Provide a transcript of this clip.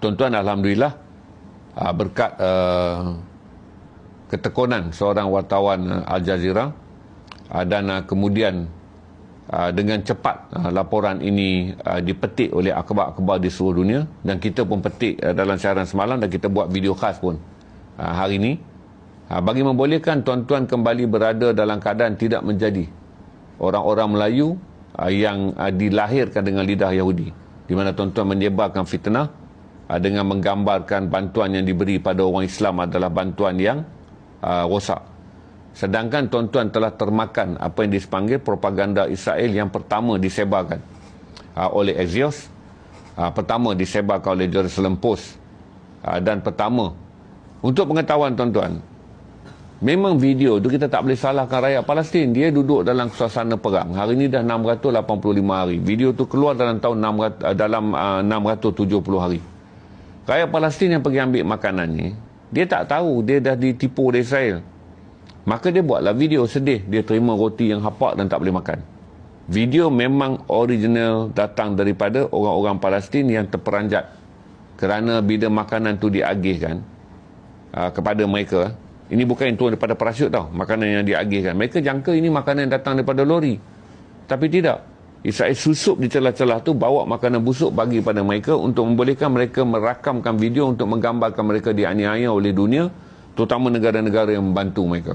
tuan-tuan Alhamdulillah uh, berkat uh, ketekunan seorang wartawan uh, Al Jazeera uh, dan uh, kemudian uh, dengan cepat uh, laporan ini uh, dipetik oleh akhbar-akhbar di seluruh dunia dan kita pun petik uh, dalam siaran semalam dan kita buat video khas pun uh, hari ini. Uh, bagi membolehkan tuan-tuan kembali berada dalam keadaan tidak menjadi orang-orang Melayu uh, yang uh, dilahirkan dengan lidah Yahudi di mana tuan-tuan menyebarkan fitnah dengan menggambarkan bantuan yang diberi pada orang Islam adalah bantuan yang uh, rosak. Sedangkan tuan-tuan telah termakan apa yang dipanggil propaganda Israel yang pertama disebarkan uh, oleh Axios, uh, pertama disebarkan oleh Jerusalem Post uh, dan pertama untuk pengetahuan tuan-tuan, memang video tu kita tak boleh salahkan rakyat Palestin. Dia duduk dalam suasana perang. Hari ini dah 685 hari. Video tu keluar dalam tahun 600, dalam uh, 670 hari. Rakyat Palestin yang pergi ambil makanan ni, dia tak tahu dia dah ditipu oleh Israel. Maka dia buatlah video sedih. Dia terima roti yang hapak dan tak boleh makan. Video memang original datang daripada orang-orang Palestin yang terperanjat. Kerana bila makanan tu diagihkan uh, kepada mereka, ini bukan yang turun daripada parasut tau, makanan yang diagihkan. Mereka jangka ini makanan yang datang daripada lori. Tapi tidak. Israel susup di celah-celah tu bawa makanan busuk bagi pada mereka untuk membolehkan mereka merakamkan video untuk menggambarkan mereka dianiaya oleh dunia terutama negara-negara yang membantu mereka